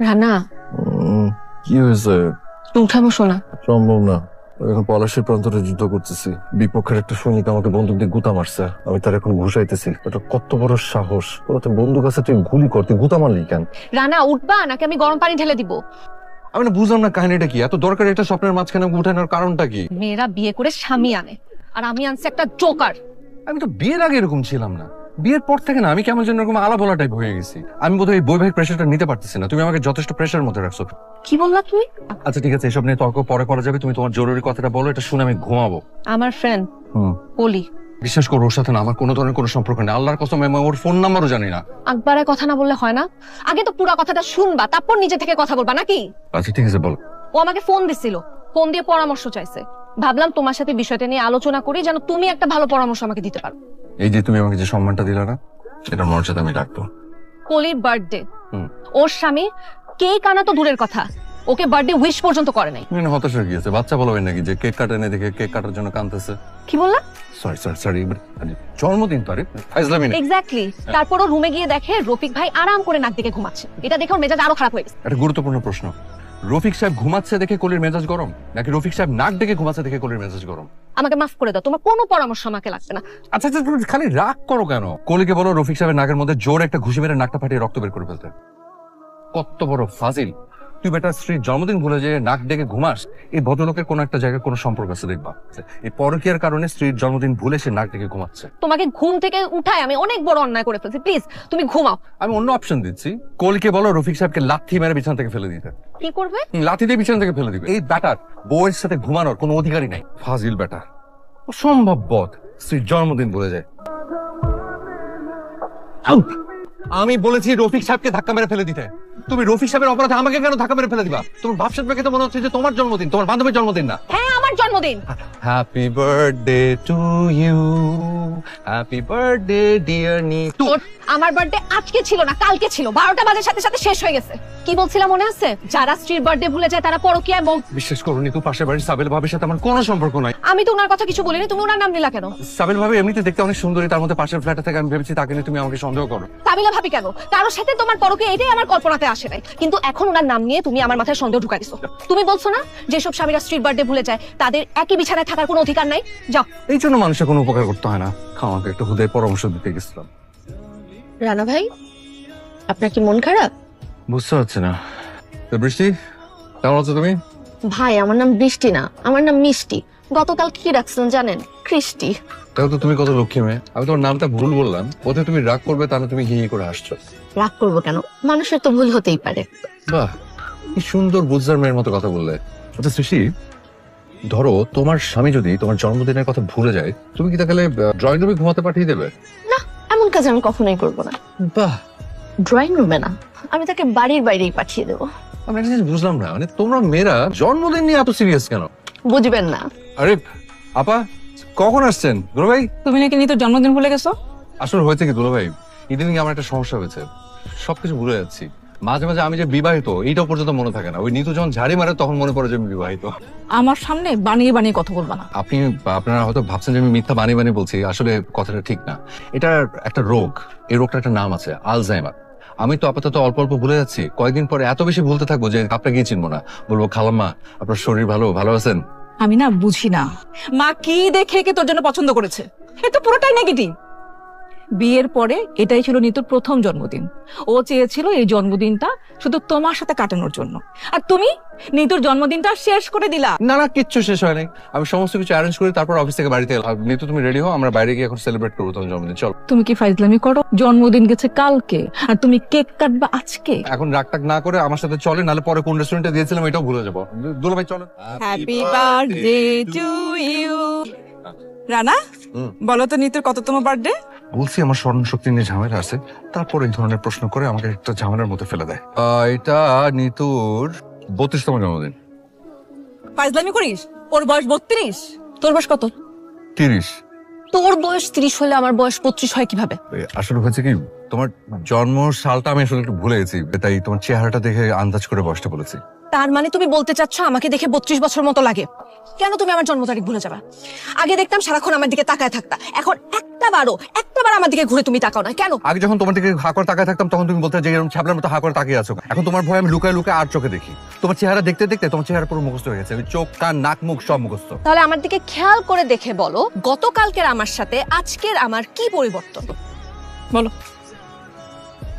রানা। কি হয়েছে? উঠা বসো না। সম্ভব না। এখন পলাশের প্রান্তরে যুদ্ধ করতেছি। বিপক্ষের একটা সৈনিক আমাকে বন্দুক দিয়ে গুতা মারছে। আমি তার এখন ঘুষাইতেছি। এটা কত বড় সাহস। তো বন্দুক আছে তুই গুলি কর। তুই গুতা মারলি কেন? রানা উঠবা নাকি আমি গরম পানি ঢেলে দিব? আমি না বুঝলাম না কাহিনীটা কি। এত দরকারি একটা স্বপ্নের মাঝখানে উঠানোর কারণটা কি? মেয়েরা বিয়ে করে স্বামী আনে। আর আমি আনছি একটা জোকার। আমি তো বিয়ের আগে এরকম ছিলাম না। বিয়ের পর থেকে না আমি কেমন যেন এরকম আলা বলা টাইপ হয়ে গেছি। আমি বোধহয় এই বৈবাহিক প্রেশারটা নিতে পারতেছি না। তুমি আমাকে যথেষ্ট প্রেশারের মধ্যে রাখছো। কি বললা তুমি? আচ্ছা ঠিক আছে এসব নিয়ে তর্ক পরে করা যাবে। তুমি তোমার জরুরি কথাটা বলো এটা শুনে আমি ঘুমাবো। আমার ফ্রেন্ড হুম। কলি বিশ্বাস করো ওর সাথে না আমার কোনো ধরনের কোনো সম্পর্ক নেই। আল্লাহর কসম আমি ওর ফোন নাম্বারও জানি না। আকবারে কথা না বললে হয় না? আগে তো পুরো কথাটা শুনবা তারপর নিজে থেকে কথা বলবা নাকি? আচ্ছা ঠিক আছে বলো। ও আমাকে ফোন দিছিল। ফোন দিয়ে পরামর্শ চাইছে। ভাবলাম তোমার সাথে বিষয়টা নিয়ে আলোচনা করি যেন তুমি একটা ভালো পরামর্শ আমাকে দিতে পারো। এই যে তুমি আমাকে যে সম্মানটা দিলে না সেটা মর্যাদা আমি রাখব। কলির বার্থডে। হুম। ওর স্বামী কেক আনা তো দূরের কথা। ওকে বার্থডে উইশ পর্যন্ত করে নাই। তুমি না হতাশ হয়ে গিয়েছে। বাচ্চা বলবেন নাকি যে কেক কাটা এনে দেখে কেক কাটার জন্য কাঁদতেছে? কি বললা? সরি সরি সরি জন্মদিন তো আরে ফাইজলামি এক্স্যাক্টলি তারপর ও রুমে গিয়ে দেখে রফিক ভাই আরাম করে নাক দিকে ঘুমাচ্ছে। এটা দেখে ওর মেজাজ আরও খারাপ হয়ে গেছে। একটা গুরুত্বপূর্ণ প্রশ্ন। রফিক সাহেব ঘুমাচ্ছে দেখে কলির মেজাজ গরম? নাকি রফিক সাহেব নাক ডেকে ঘুমাচ্ছে দেখে কলির মেজাজ গরম? আমাকে মাফ করে দাও, তোমার কোনো পরামর্শ আমাকে লাগবে না। আচ্ছা আচ্ছা তুমি খালি রাগ করো কেন? কলিকে বলো রফিক সাহেবের নাকের মধ্যে জোর একটা ঘুষি মেরে নাকটা ফাটিয়ে রক্ত বের করে ফেলতে। কত বড় ফাজিল। তুই বেটা স্ত্রীর জন্মদিন ভুলে যে নাক ডেকে ঘুমাস এই ভদ্রলোকের কোনো একটা জায়গায় কোনো সম্পর্ক আছে দেখবা। এই পরকীয়ার কারণে স্ত্রীর জন্মদিন ভুলে সে নাক ডেকে ঘুমাচ্ছে। তোমাকে ঘুম থেকে উঠায় আমি অনেক বড় অন্যায় করে ফেলছি প্লিজ তুমি ঘুমাও। আমি অন্য অপশন দিচ্ছি কলকে বলো রফিক সাহেবকে লাথি মেরে বিছানা থেকে ফেলে দিতে। কি করবে? লাথি দিয়ে বিছানা থেকে ফেলে দিবে। এই ব্যাটার বউয়ের সাথে ঘুমানোর কোনো অধিকারই নাই। ফাজিল ব্যাটার। অসম্ভব বধ স্ত্রীর জন্মদিন বলে যায়। আউ! আমি বলেছি রফিক সাহেবকে ধাক্কা মেরে ফেলে দিতে। তুমি রফিক সাহেবের অপরাধে আমাকে কেন ধাক্কা মেরে ফেলে দিবা? তোমার বাপ সাহেবকে তো মনে হচ্ছে যে তোমার জন্মদিন, তোমার বান্ধবীর জন্মদিন না। হ্যাঁ জন্মদিন। Happy birthday to you happy birthday dear নি তোর আমার বার্থডে আজকে ছিল না কালকে ছিল। বারোটা বাজের সাথে সাথে শেষ হয়ে গেছে। কি বলছিলাম মনে আছে? যারা স্ত্রীর বার্থডে ভুলে যায় তারা পরকীয়া এবং বিশ্বাস করো নিতু পাশের বাড়ির সাবেল ভাবির সাথে আমার কোনো সম্পর্ক নাই। আমি তো ওনার কথা কিছু বলিনি তুমি ওনার নাম নিলা কেন? সাবেল ভাবি এমনিতে দেখতে অনেক সুন্দরী তার মধ্যে পাশের ফ্ল্যাটে থেকে আমি ভেবেছি তাকে নিয়ে তুমি আমাকে সন্দেহ করো। তামিলা ভাবি কেন? কারোর সাথে তোমার পরকে এটাই আমার কল্পনাতে আসে নাই। কিন্তু এখন ওনার নাম নিয়ে তুমি আমার মাথায় সন্দেহ ঢুকা দিছো। তুমি বলছো না যেসব স্বামীরা স্ত্রীর বার্থডে ভুলে যায় তাদের একই বিছানায় থাকার কোনো অধিকার নাই? যাও। এই জন্য মানুষের কোনো উপকার করতে হয় না। আমাকে একটু হুদয় পরামর্শ দিতে গেছিলাম। রানা ভাই আপনার কি মন খারাপ? বুঝতে পারছি না। তো বৃষ্টি কেমন আছো তুমি? ভাই আমার নাম বৃষ্টি না আমার নাম মিষ্টি। গতকাল কি রাখছেন জানেন? কৃষ্টি। তাহলে তো তুমি কত লক্ষ্মী মেয়ে। আমি তোমার নামটা ভুল বললাম। ওতে তুমি রাগ করবে তাহলে তুমি হি হি করে হাসছো। রাগ করব কেন? মানুষের তো ভুল হতেই পারে। বাহ কি সুন্দর বুঝদার মেয়ের মতো কথা বললে। আচ্ছা সৃষ্টি ধরো তোমার স্বামী যদি তোমার জন্মদিনের কথা ভুলে যায় তুমি কি তাহলে ড্রয়িং রুমে ঘুমাতে পাঠিয়ে দেবে? না এমন কাজ আমি কখনোই করব না। বাহ। ড্রয়িং রুমে না আমি তাকে বাড়ির বাইরেই পাঠিয়ে দেবো। আমি একটা জিনিস বুঝলাম না মানে তোমরা মেয়েরা জন্মদিন নিয়ে এত সিরিয়াস কেন? বুঝবেন না। আরে আপা কখন আসছেন? দুলো ভাই? তুমি নাকি নিতোর জন্মদিন ভুলে গেছো? আসলে হয়েছে কি দুলো ভাই? ইদানিং আমার একটা সমস্যা হয়েছে। সবকিছু ভুলে যাচ্ছি। মাঝে মাঝে আমি যে বিবাহিত এইটাও পর্যন্ত মনে থাকে না। ওই নিতু যখন ঝাড়ি মারে তখন মনে পড়ে যে আমি বিবাহিত। আমার সামনে বানিয়ে বানিয়ে কথা বলবা না। আপনি আপনারা হয়তো ভাবছেন যে আমি মিথ্যা বানিয়ে বানিয়ে বলছি আসলে কথাটা ঠিক না। এটার একটা রোগ এই রোগটার একটা নাম আছে আলজাইমার। আমি তো আপাতত অল্প অল্প ভুলে যাচ্ছি। কয়েকদিন পরে এত বেশি ভুলতে থাকব যে আপনাকে চিনবো না। বলব খালাম্মা আপনার শরীর ভালো ভালো আছেন? আমি না বুঝি না। মা কি দেখে কে তোর জন্য পছন্দ করেছে? এ তো পুরোটাই নেগেটিভ বিয়ের পরে এটাই ছিল নিতুর প্রথম জন্মদিন। ও চেয়েছিল এই জন্মদিনটা শুধু তোমার সাথে কাটানোর জন্য। আর তুমি? নিতুর জন্মদিনটা শেষ করে দিলা। না না কিচ্ছু শেষ হয় নাই আমি সমস্ত কিছু অ্যারেঞ্জ করে তারপর অফিস থেকে বাড়িতে এলাম। নিতু তুমি রেডি হও? আমরা বাইরে গিয়ে এখন সেলিব্রেট করব তোমার জন্মদিন। চল। তুমি কি ফাইজলামি করো? জন্মদিন গেছে কালকে। আর তুমি কেক কাটবা আজকে? এখন রাগ টাগ না করে আমার সাথে চলে নাহলে পরে কোন রেস্টুরেন্টে দিয়েছিলাম এটাও ভুলে যাব। দুলো ভাই চলো happy birthday to you Rana. বলো তো নিতুর কততম বার্থডে বলছি আমার স্মরণ শক্তি নিয়ে ঝামেলা আছে। তারপর এই ধরনের প্রশ্ন করে আমাকে একটা ঝামেলার মধ্যে ফেলে দেয়। আহ, এটা নিতুর বত্রিশতম জন্মদিন। ফাইজলামি করিস? ওর বয়স বত্রিশ। তোর বয়স কত? তিরিশ। তোর বয়স ত্রিশ হলে আমার বয়স পঁচিশ হয় কীভাবে? আসলে হয়েছে কি তোমার জন্ম সালটা আমি আসলে একটু ভুলে গেছি তাই তোমার চেহারাটা দেখে আন্দাজ করে বয়সটা বলেছি। তার মানে তুমি বলতে চাচ্ছ আমাকে দেখে বত্রিশ বছর মতো লাগে? কেন তুমি আমার জন্ম তারিখ ভুলে যাবা? আগে দেখতাম সারাক্ষণ আমার দিকে তাকায় থাকতা। এখন একটা বারো একটা বার আমার দিকে ঘুরে তুমি তাকাও না। কেন? আগে যখন তোমার দিকে হা করে তাকায় থাকতাম তখন তুমি বলতে যে এরকম ছাবলার মতো হা করে তাকিয়ে আছো এখন তোমার ভয় আমি লুকায় লুকায় আর চোখে দেখি। তোমার চেহারা দেখতে দেখতে তোমার চেহারা পুরো মুখস্থ হয়ে গেছে। চোখ কান নাক মুখ সব মুখস্থ। তাহলে আমার দিকে খেয়াল করে দেখে বলো গতকালকের আমার সাথে আজকের আমার কি পরিবর্তন? বলো।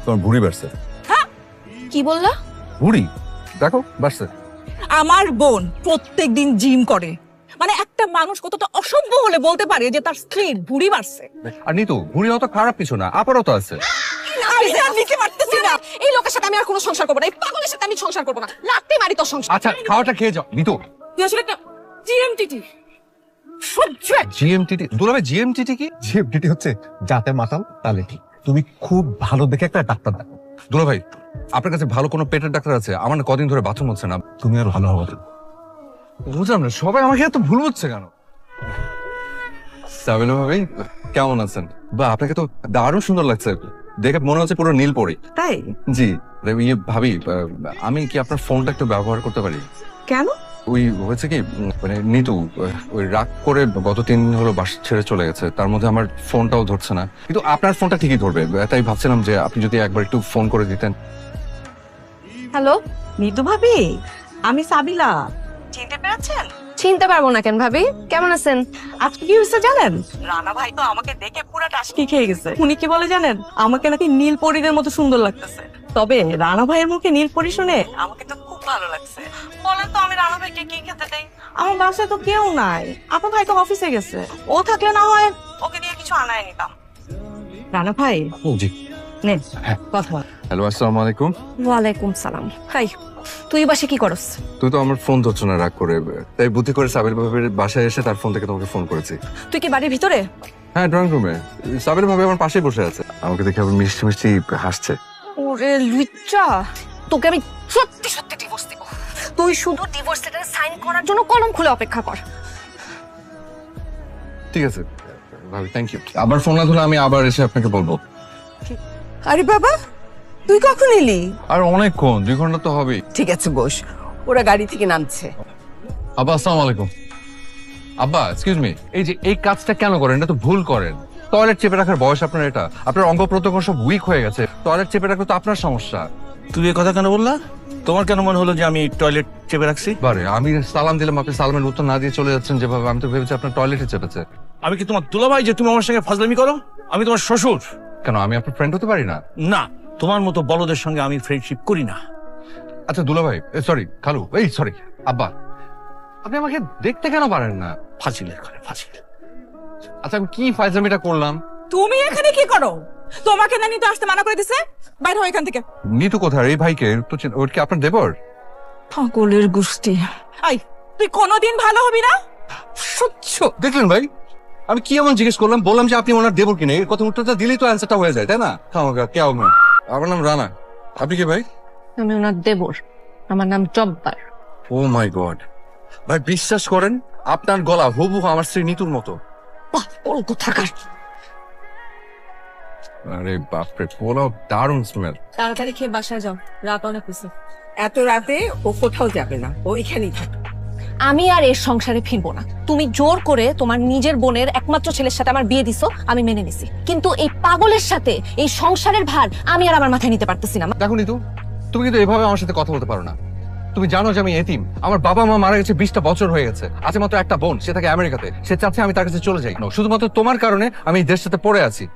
তোমার ভুড়ি বাড়ছে। কি বললা? ভুড়ি? দেখো বাড়ছে। আমার বোন প্রত্যেকদিন জিম করে। মানে একটা মানুষ কতটা অসভ্য হলে বলতে পারে যে তার স্ত্রীর ভুড়ি বাড়ছে। আর নিতু ভুড়ি অত খারাপ কিছু না আপারও তো আছে এই লোকের সাথে আমি আর কোনো সংসার করব না এই পাগলের সাথে আমি সংসার করব না। লাগতে মারি তোর সংসার। আচ্ছা খাওয়াটা খেয়ে যাও। নিতু। তুই আসলে একটা জিএমটিটি জিএমটিটি দুলাভাই জিএমটিটি কি? জিএমটিটি হচ্ছে যাতে মাতাল তাহলে ঠিক। তুমি খুব ভালো দেখে একটা ডাক্তার দেখো। দুলাভাই আপনার কাছে ভালো কোনো পেটের ডাক্তার আছে? আমার না কদিন ধরে বাথরুম হচ্ছে না। তুমি আর ভালো হবে বুঝলাম না সবাই আমাকে এত ভুল হচ্ছে কেন? সাবিনা ভাবি কেমন আছেন? বা আপনাকে তো দারুণ সুন্দর লাগছে। দেখে মনে হচ্ছে পুরো নীল পরি। তাই? জি ভাবি আমি কি আপনার ফোনটা একটু ব্যবহার করতে পারি? কেন? ওই হয়েছে কি মানে নিতু ওই রাগ করে গত তিন দিন হলো বাস ছেড়ে চলে গেছে তার মধ্যে আমার ফোনটাও ধরছে না। কিন্তু আপনার ফোনটা ঠিকই ধরবে তাই ভাবছিলাম যে আপনি যদি একবার একটু ফোন করে দিতেন। হ্যালো? নিতু ভাবি? আমি সাবিলা। চিনতে পেরেছেন? চিনতে পারব না কেন ভাবি কেমন আছেন? আজকে কি হয়েছে জানেন? রানা ভাই তো আমাকে দেখে পুরো টাসকি খেয়ে গেছে। উনি কি বলে জানেন? আমাকে নাকি নীল পরীরের মতো সুন্দর লাগতেছে। তবে রানা ভাইয়ের মুখে নীল পরি শুনে আমাকে তো ভালো লাগছে। বলেন তো আমি রানা ভাইকে কি খেতে দেই? আমার বাসায় তো কেউ নাই। আপনার ভাই তো অফিসে গেছে। ও থাকলে না হয় ওকে দিয়ে কিছু আনায় নিতাম। রানা ভাই? জি। নেন হ্যাঁ। কথা হ্যালো আসসালামু আলাইকুম। ওয়ালাইকুম সালাম। হাই তুই বাসে কি করস? তুই তো আমার ফোন ধরছো না রাগ করে। তাই বুদ্ধি করে সাবির ভাবির বাসায় এসে তার ফোন থেকে তোমাকে ফোন করেছি। তুই কি বাড়ির ভিতরে? হ্যাঁ ড্রয়িং রুমে সাবির ভাবি আমার পাশেই বসে আছে। আমাকে দেখে আবার মিষ্টি মিষ্টি হাসছে। ওরে লুইচা তোকে আমি সত্যি সত্যি ডিভোর্স দিব। তুই শুধু ডিভোর্স লেটারে সাইন করার জন্য কলম খুলে অপেক্ষা কর। ঠিক আছে ভাবি থ্যাংক ইউ আবার ফোন না ধরে আমি আবার এসে আপনাকে বলব। আরে বাবা তুই কখন এলি? আর অনেকক্ষণ দুই ঘণ্টা তো হবেই। ঠিক আছে বস। ওরা গাড়ি থেকে নামছে। আব্বা আসসালামু আলাইকুম। আব্বা এক্সকিউজ মি এই যে এই কাজটা কেন করেন? এটা তো ভুল করেন। টয়লেট চেপে রাখার বয়স আপনার এটা। আপনার অঙ্গ প্রত্যঙ্গ সব উইক হয়ে গেছে। টয়লেট চেপে রাখলে তো আপনার সমস্যা। তুমি এ কথা কেন বললা? তোমার কেন মনে হলো যে আমি টয়লেট চেপে রাখছি? বারে আমি সালাম দিলাম আপনি সালামের উত্তর না দিয়ে চলে যাচ্ছেন যেভাবে। আমি তো ভেবেছি আপনার টয়লেটে চেপেছে। আমি কি তোমার দুলাভাই যে তুমি আমার সঙ্গে ফাজলামি করো? আমি তোমার শ্বশুর। কেন আমি আপনার ফ্রেন্ড হতে পারি না? না তোমার মতো বলদের সঙ্গে আমি ফ্রেন্ডশিপ করি না। আচ্ছা দুলাভাই সরি খালু এই সরি আব্বা আপনি আমাকে দেখতে কেন পারেন না? ফাজিলের ঘরে ফাজিল। আচ্ছা আমি কি ফাইজামিটা করলাম? তুমি এখানে কি করো? তোমাকে না নিতে আসতে মানা করে দিছে? বাইরে হয় এখান থেকে। নিতু কোথায়? এই ভাইকে? তো চিন- ওর কি আপনার দেবর? পাগলের গোষ্ঠী। আই তুই কোনোদিন ভালো হবি না? সহ্য। দেখলেন ভাই? আমি কি এমন জিজ্ঞেস করলাম? বললাম যে আপনি ওনার দেবর কিনে? এই কথা উত্তরটা দিলেই তো অ্যান্সারটা হয়ে যায় তাই না? খাওয়া কে আমার আমার নাম রানা। আপনি কি ভাই? আমি ওনার দেবর। আমার নাম জব্বার। ও মাই গড। ভাই বিশ্বাস করেন আপনার গলা হুবহু আমার স্ত্রী নিতুর মতো। পাগল কোথাকার। আরে বাপরে পোলাও দারুণ স্মেল তাড়াতাড়ি খেয়ে বাসায় যাও। রাত অনেক হয়েছে। এত রাতে ও কোথাও যাবে না। ও এখানেই থাকবে। আমি আর এর সংসারে ফিরবো না। তুমি জোর করে তোমার নিজের বোনের একমাত্র ছেলের সাথে আমার বিয়ে দিছো আমি মেনে নিছি। কিন্তু এই পাগলের সাথে এই সংসারের ভার আমি আর আমার মাথায় নিতে পারতেছি না। দেখো নিতু তুমি কিন্তু এভাবে আমার সাথে কথা বলতে পারো না। তুমি জানো যে আমি এতিম। আমার বাবা মা মারা গেছে বিশটা বছর হয়ে গেছে। আছে মাত্র একটা বোন সে থাকে আমেরিকাতে। সে চাচ্ছে আমি তার কাছে চলে যাই। না শুধুমাত্র তোমার কারণে আমি এই দেশটাতে পড়ে আছি।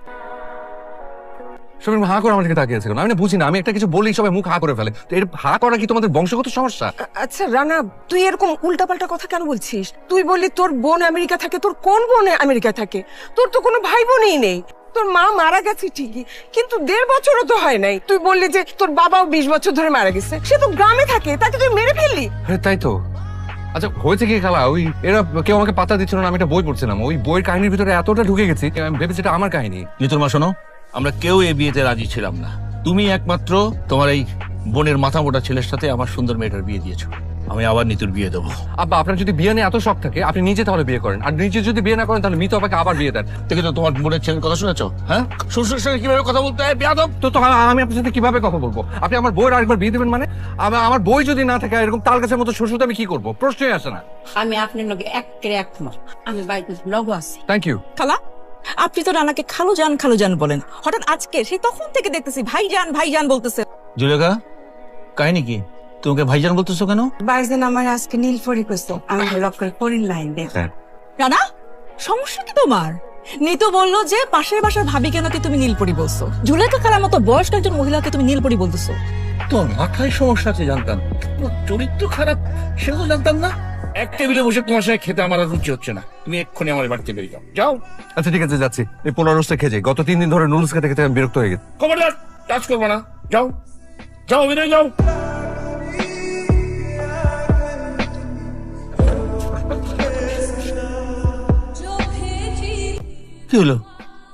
সবাই হা করে আমার দিকে তাকিয়েছে আমি না বুঝি না আমি একটা কিছু বলি সবাই মুখ হা করে ফেলে। তো এর হা করা কি তোমাদের বংশগত সমস্যা? আচ্ছা রানা তুই এরকম উল্টাপাল্টা কথা কেন বলছিস? তুই বললি তোর বোন আমেরিকা থাকে তোর কোন বোন আমেরিকা থাকে? তোর তো কোনো ভাই বোনই নেই। তোর মা মারা গেছে ঠিকই কিন্তু দেড় বছরও তো হয় নাই। তুই বললি যে তোর বাবাও বিশ বছর ধরে মারা গেছে। সে তো গ্রামে থাকে তাকে তুই মেরে ফেললি। হ্যাঁ তাই তো। আচ্ছা হয়েছে কি খেলা? ওই এরা কেউ আমাকে পাতা দিচ্ছিল না আমি একটা বই পড়ছিলাম। ওই বইয়ের কাহিনীর ভিতরে এতটা ঢুকে গেছি আমি ভেবেছি এটা আমার কাহিনী। নিতুর মা শোনো। আমরা কেউ এ বিয়েতে রাজি ছিলাম না। তুমি একমাত্র তোমার এই বোনের মাথা মোটা ছেলের সাথে আমার সুন্দর মেয়েটার বিয়ে দিয়েছ। আমি আবার নিতুর বিয়ে দেবো। আব্বা আপনার যদি বিয়ে নিয়ে এত শখ থাকে আপনি নিজে তাহলে বিয়ে করেন। আর নিজে যদি বিয়ে না করেন তাহলে মিত আপাকে আবার বিয়ে দেন। দেখে তো তোমার বোনের ছেলের কথা শুনেছো? হ্যাঁ? শ্বশুরের সঙ্গে কীভাবে কথা বলতে হয়? বেয়াদব! তো তো আমি আপনার সাথে কীভাবে কথা বলব? আপনি আমার বইয়ের আরেকবার বিয়ে দেবেন মানে? আমার আমার বই যদি না থাকে এরকম তাল গাছের মতো শ্বশুর আমি কি করব? প্রশ্নই আসে না। আমি আপনার লগে একমত আমি বাড়িতে লগ আছি। থ্যাংক ইউ খালা? আপনি তো রানাকে খালো যান খালো যান বলেন। হঠাৎ আজকে সেই তখন থেকে দেখতেছি ভাইজান ভাইজান বলতেছে। জুলেখা কাহিনী কি? তোমাকে ভাইজান বলতেছো কেন? বাইজন আমার আজকে নীল পরি আমি পরির লাইন দে রানা সমস্যা কি তোমার? নিতু বলল যে পাশের বাসার ভাবি কেন তুমি নীলপরি বলছো? জুলেখা খালার মতো বয়স্ক একজন মহিলাকে তুমি নীলপরি বলতেছো? তোর মাথায় সমস্যা আছে জানতাম। চরিত্র খারাপ সেগুলো জানতাম না। এক টেবিলে বসে তোমার সাথে খেতে আমার আর রুচি হচ্ছে না। তুমি এক্ষুনি আমার বাড়িতে বেরিয়ে যাও। যাও। আচ্ছা ঠিক আছে যাচ্ছি। এই খেয়ে যাই। গত তিন দিন ধরে নুডলস খেতে খেতে আমি বিরক্ত হয়ে গেছি। খবরদার কাজ করব না। যাও। যাও বেরিয়ে যাও। কি হলো?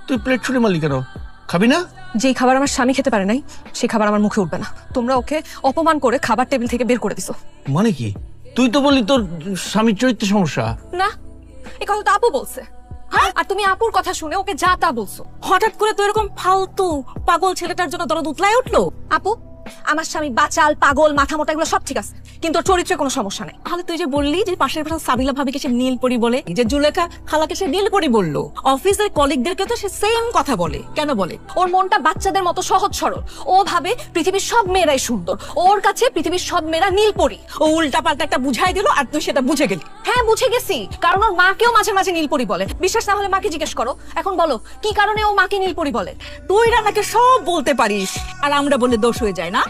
তুই প্লেট ছুড়ে মারলি কেন? খাবি না? যেই খাবার আমার স্বামী খেতে পারে নাই সেই খাবার আমার মুখে উঠবে না। তোমরা ওকে অপমান করে খাবার টেবিল থেকে বের করে দিছো। মানে কি? তুই তো বলি তোর স্বামীর চরিত্রে সমস্যা। না এ কথা তো আপু বলছে। আর তুমি আপুর কথা শুনে ওকে যা তা বলছো। হঠাৎ করে তো এরকম ফালতু পাগল ছেলেটার জন্য দরদ উতলায় উঠল? আপু আমার স্বামী বাচাল পাগল মাথা মোটা এগুলো সব ঠিক আছে। কিন্তু ওর চরিত্রে কোনো সমস্যা নেই। তাহলে তুই যে বললি যে পাশের বাসার সাবিলা ভাবিকে সে নীল পরি বলে যে জুলেখা খালাকে সে নীল পরি বলল অফিসের কলিগদেরকে তো সে সেম কথা বলে। কেন বলে? ওর মনটা বাচ্চাদের মতো সহজ সরল। ও ভাবে পৃথিবীর সব মেয়েরাই সুন্দর। ওর কাছে পৃথিবীর সব মেয়েরা নীল নীলপরি। ও উল্টা পাল্টা একটা বুঝাই দিল আর তুই সেটা বুঝে গেলি। হ্যাঁ বুঝে গেছি। কারণ ওর মাকেও মাঝে মাঝে নীল নীলপরি বলে। বিশ্বাস না হলে মাকে জিজ্ঞেস করো। এখন বলো কি কারণে ও মাকে নীল নীলপরি বলে? তুই রানাকে সব বলতে পারিস। আর আমরা বলে দোষ হয়ে যায় না?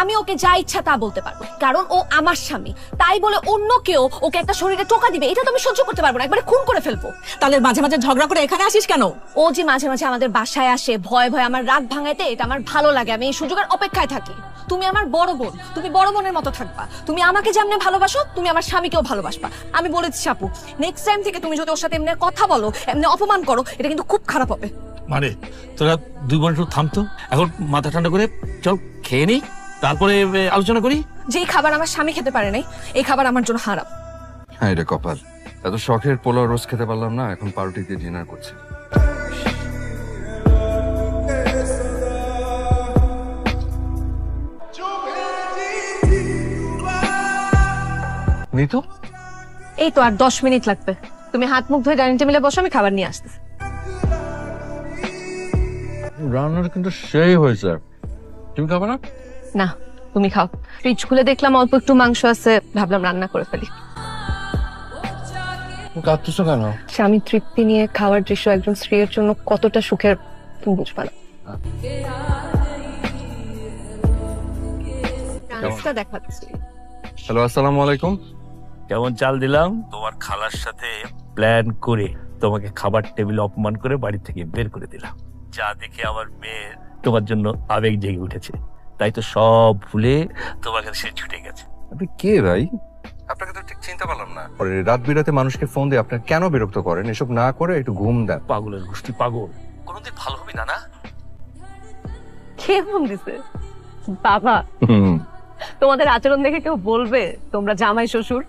আমি ওকে যা ইচ্ছা তা বলতে পারব। কারণ ও আমার স্বামী। তাই বলে অন্য কেউ ওকে একটা শরীরে টোকা দিবে এটা তো আমি সহ্য করতে পারব না। একবারে খুন করে ফেলব। তাহলে মাঝে মাঝে ঝগড়া করে এখানে আসিস কেন? ও যে মাঝে মাঝে আমাদের বাসায় আসে ভয় ভয় আমার রাগ ভাঙাইতে এটা আমার ভালো লাগে। আমি এই সুযোগের অপেক্ষায় থাকি। তুমি আমার বড় বোন। তুমি বড় বোনের মতো থাকবা। তুমি আমাকে যেমনি ভালোবাসো তুমি আমার স্বামীকেও ভালোবাসবা। আমি বলেছি আপু নেক্সট টাইম থেকে তুমি যদি ওর সাথে এমনি কথা বলো এমনি অপমান করো এটা কিন্তু খুব খারাপ হবে। মানে তোরা দুই বোন একটু থামতো এখন মাথা ঠান্ডা করে চল খেয়ে নি তারপরে আলোচনা করি। যেই খাবার আমার স্বামী খেতে পারে নাই এই খাবার আমার জন্য হারাম। হ্যাঁ রে কপাল। এত শখের পোলাও রোস্ট খেতে পারলাম না এখন পাউরুটি দিয়ে ডিনার করছি। নিতু? এই তো আর দশ মিনিট লাগবে। তুমি হাত মুখ ধুয়ে ডাইনিং টেবিলে বসো আমি খাবার নিয়ে আসতেছি। রান্নার কিন্তু সেই হয়েছে। তুমি খাবে না? না তুমি খাও। ফ্রিজ খুলে দেখলাম অল্প একটু মাংস আছে ভাবলাম রান্না করে ফেলি। কাঁদতেছো কেন? স্বামী তৃপ্তি নিয়ে খাওয়ার দৃশ্য একজন স্ত্রীর জন্য কতটা সুখের তুমি বুঝবা না দেখাচ্ছি। হ্যালো আসসালামু আলাইকুম। কেমন চাল দিলাম? তোমার খালার সাথে প্ল্যান করে তোমাকে খাবার টেবিল অপমান করে বাড়ি থেকে বের করে দিলাম। যা দেখে আমার মেয়ের তোমার জন্য আবেগ জেগে উঠেছে। তাই তো সব ভুলে তোমার কাছে সে ছুটে গেছে। আপনি কে ভাই? আপনাকে তো ঠিক চিনতে পারলাম না। পরে রাত বিরাতে মানুষকে ফোন দিয়ে আপনার কেন বিরক্ত করেন? এসব না করে একটু ঘুম দেন। পাগলের গোষ্ঠী পাগল। কোনোদিন ভালো হবে না না? কে ফোন দিছে বাবা। হুম। তোমাদের আচরণ দেখে কেউ বলবে তোমরা জামাই শ্বশুর।